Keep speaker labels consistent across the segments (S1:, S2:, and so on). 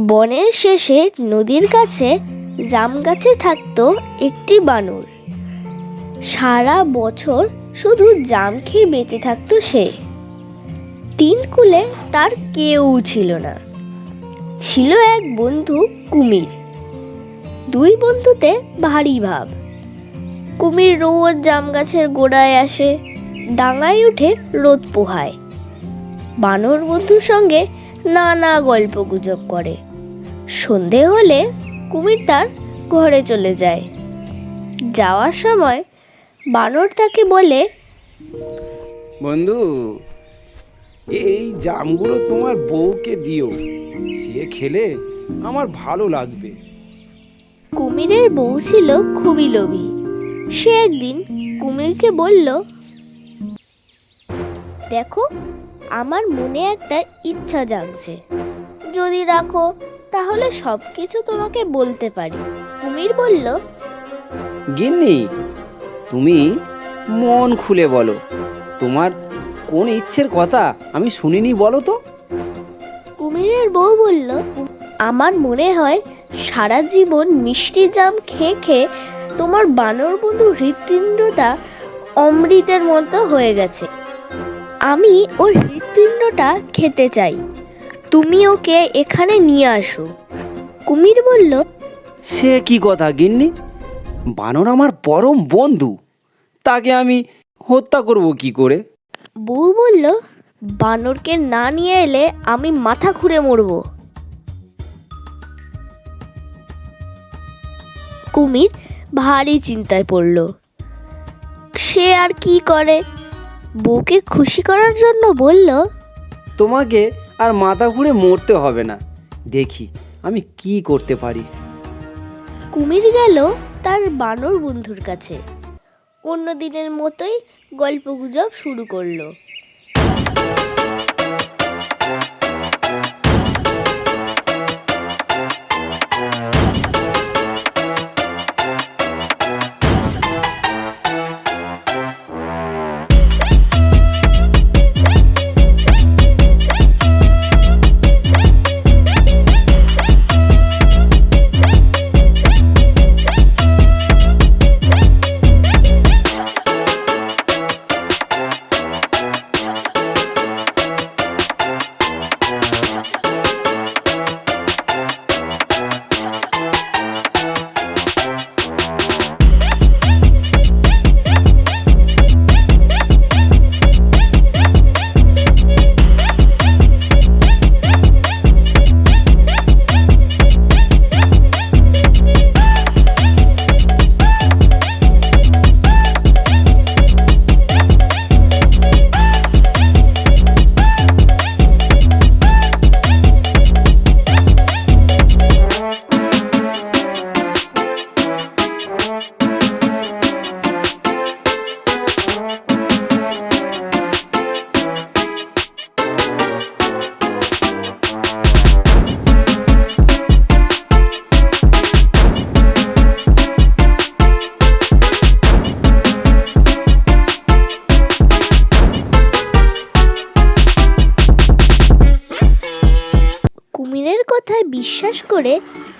S1: বনের শেষে নদীর কাছে জাম গাছে থাকতো একটি বানর। সারা বছর শুধু জাম খেয়ে বেঁচে থাকতো সে। তিন কুলে তার কেউ ছিল না। ছিল এক বন্ধু কুমির। দুই বন্ধুতে ভারী ভাব। কুমির রোজ জাম গাছের গোড়ায় আসে, ডাঙায় উঠে রোদ পোহায়। বানর বন্ধুর সঙ্গে নানা গল্প গুজব করে। সন্ধে হলে কুমির তার ঘরে চলে যায়। যাওয়ার সময় বানর তাকে বলে
S2: বন্ধু এই জামগুলো তোমার বউকে দিও। সে খেলে আমার ভালো লাগবে।
S1: কুমিরের বউ ছিল খুবই লোভী। সে একদিন কুমিরকে বলল দেখো আমার মনে একটা ইচ্ছা জাগছে। যদি রাখো তাহলে সবকিছু তোমাকে বলতে পারি। কুমির বলল
S3: গিন্নি তুমি মন খুলে বলো। তোমার কোন ইচ্ছের কথা আমি শুনিনি বলো তো।
S1: কুমিরের বউ বলল আমার মনে হয় সারা জীবন মিষ্টি জাম খেয়ে খেয়ে তোমার বানর বন্ধু হৃৎপিণ্ডটা অমৃতের মতো হয়ে গেছে। আমি ওর হৃৎপিণ্ডটা খেতে চাই। তুমি ওকে এখানে নিয়ে আসো। কুমির বলল
S3: সে কি কথা গিন্নি? বানর আমার পরম বন্ধু। তাকে আমি হত্যা করব কি করে?
S1: বউ বলল বানরকে না নিয়ে এলে আমি মাথা খুঁড়ে মরবো। কুমির ভারী চিন্তায় পড়ল। সে আর কি করে? বউকে খুশি করার জন্য বলল
S3: তোমাকে আর মাথা ঘুরে মরতে হবে না। দেখি আমি কি করতে পারি।
S1: কুমির গেল তার বানর বন্ধুর কাছে। অন্য দিনের মতোই গল্পগুজব শুরু করল। কথায় বিশ্বাস করে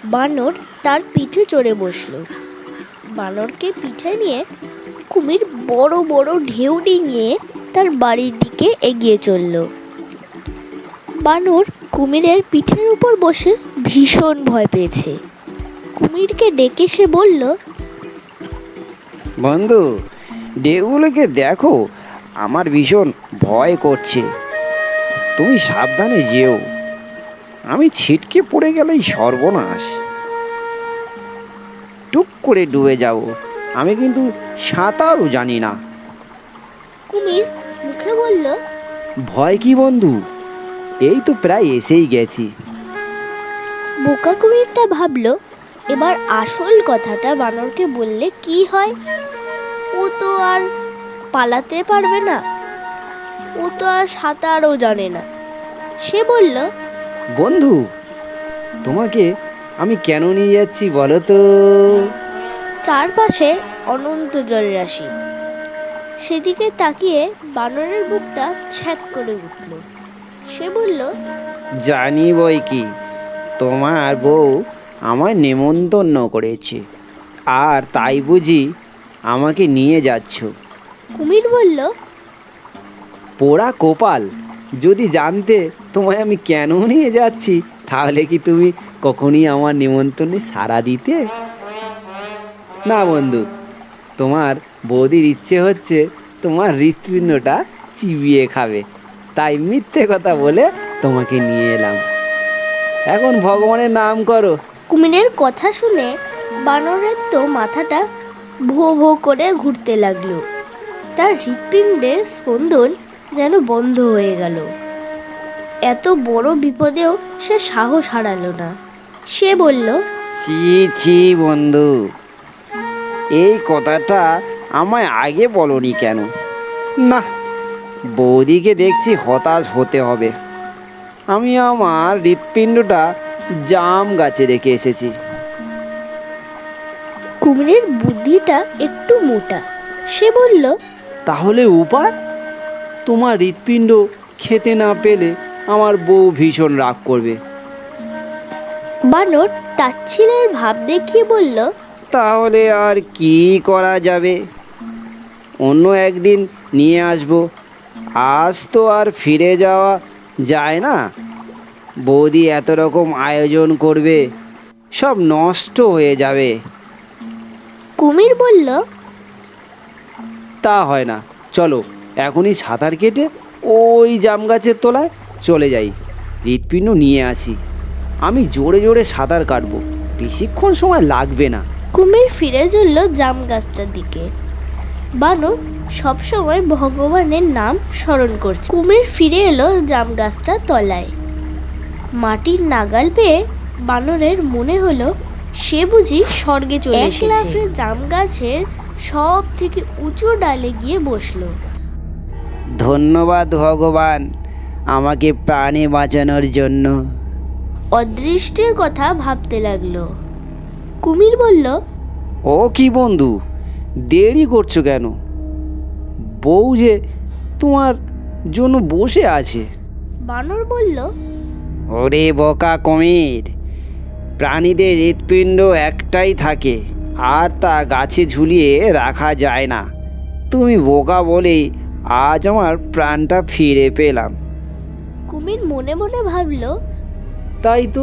S1: বানর তার পিঠে চড়ে বসল। বানরকে পিঠে নিয়ে কুমির বড় বড় ঢেউ ডিঙিয়ে তার বাড়ির দিকে এগিয়ে চলল। বানর কুমিরের পিঠের উপর বসে ভীষণ ভয় পেয়েছে। কুমিরকে ডেকে সে বলল,
S3: বন্ধু, ঢেউগুলোকে দেখো, আমার ভীষণ ভয় করছে। তুমি সাবধানে যেও। আমি ছিটকে পড়ে গেলেই সর্বনাশ। টুক করে ডুবে যাব আমি কিন্তু সাঁতারও জানি না।
S1: কুমির মুখে বলল
S3: ভয় কি বন্ধু? এই তো প্রায় এসেই গেছি।
S1: বোকা কুমিরটা ভাবলো এবার আসল কথাটা বানরকে বললে কি হয়? ও তো আর পালাতে পারবে না। ও তো আর সাঁতারও জানে না। সে বলল
S3: বন্ধু তোমাকে আমি কেন নিয়ে যাচ্ছি বলো তো?
S1: চারপাশে অনন্ত জলরাশি সেদিকে তাকিয়ে বানরের বুকটা ছ্যাক করে উঠল। সে বলল
S3: জানি বই কি তোমার বউ আমায় নেমন্তন্ন করেছে আর তাই বুঝি আমাকে নিয়ে যাচ্ছ।
S1: কুমির বলল
S3: পোড়া কোপাল যদি জানতে তোমায় আমি কেন নিয়ে যাচ্ছি? তাহলে কি তুমি কখনই আমার নিমন্ত্রণে সাড়া দিতে? না বন্ধু, তোমার বৌদির ইচ্ছে হচ্ছে তোমার হৃৎপিণ্ডটা চিবিয়ে খাবে। তাই মিথ্যে কথা বলে তোমাকে নিয়ে এলাম। এখন ভগবানের নাম করো।
S1: কুমিরের কথা শুনে বানরের তো মাথাটা ভো ভো করে ঘুরতে লাগল। তার হৃৎপিণ্ডের স্পন্দন যেন বন্ধ হয়ে গেল। এত বড় বিপদেও সে সাহস হারালো না। সে বলল
S3: ছি ছি বন্ধু। এই কথাটা আমায় আগে বলনি কেন? না বৌদিকে দেখছি হতাশ হতে হবে। আমি আমার হৃৎপিণ্ডটা জাম গাছে রেখে এসেছি।
S1: কুমিরের বুদ্ধিটা একটু মোটা। সে বলল
S3: তাহলে উপায়? তোমার হৃৎপিণ্ড খেতে না পেলে আমার বউ ভীষণ রাগ করবে।
S1: বানর তাচ্ছিলের ভাব দেখিয়ে বলল
S3: তাহলে আর কি করা যাবে? অন্য একদিন নিয়ে আসব। আজ তো আর ফিরে যাওয়া যায় না। বৌদি এত রকম আয়োজন করবে সব নষ্ট হয়ে যাবে।
S1: কুমির বলল
S3: তা হয় না চলো এখনই সাঁতার কেটে ওই জাম গাছের তলায় চলে যাই। হৃৎপিণ্ড নিয়ে আসি। আমি জোরে জোরে সাঁতার কাটবো। বেশিক্ষণ সময় লাগবে না।
S1: কুমির ফিরে চলল জাম গাছটার দিকে। বানর সবসময় ভগবানের নাম স্মরণ করছে। কুমির ফিরে এলো জাম গাছটার তলায়। মাটির নাগাল পেয়ে বানরের মনে হলো সে বুঝি স্বর্গে চলে এক লাফে জাম গাছের সব থেকে উঁচু ডালে গিয়ে বসল।
S3: ধন্যবাদ ভগবান। আমাকে প্রাণে বাঁচানোর জন্য।
S1: অদৃষ্টের কথা ভাবতে লাগল। কুমির বলল
S3: ও কি বন্ধু দেরি করছ কেন? বউ যে তোমার জন্য বসে আছে।
S1: বানর বলল
S3: ওরে বকা কুমির প্রাণীদের হৃৎপিণ্ড একটাই থাকে আর তা গাছে ঝুলিয়ে রাখা যায় না। তুমি বোকা বলেই আজ আমার প্রাণটা ফিরে পেলাম।
S1: কুমির মনে মনে ভাবলো
S3: তাই তো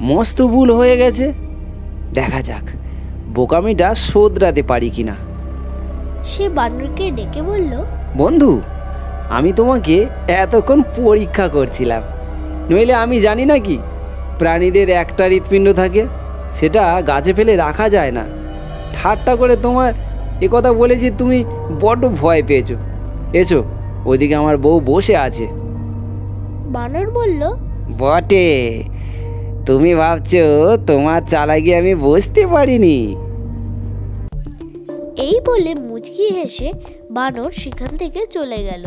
S3: মস্ত ভুল হয়ে গেছে। দেখা যাক বোকামিটা শোধরাতে পারি কিনা।
S1: সে বানরকে ডেকে বলল
S3: বন্ধু আমি তোমাকে এতক্ষণ পরীক্ষা করছিলাম। নইলে আমি জানি না কি প্রাণীদের একটা হৃৎপিণ্ড থাকে সেটা গাছে ফেলে রাখা যায় না। ঠাট্টা করে তোমার এ কথা বলেছি তুমি বড্ড ভয় পেয়েছ। এসো ওদিকে আমার বউ বসে আছে।
S1: বানর বলল
S3: বটে। তুমি ভাবছ তোমার চালাকি আমি বুঝতে পারিনি।
S1: এই বলে মুচকি হেসে বানর সেখান থেকে চলে গেল।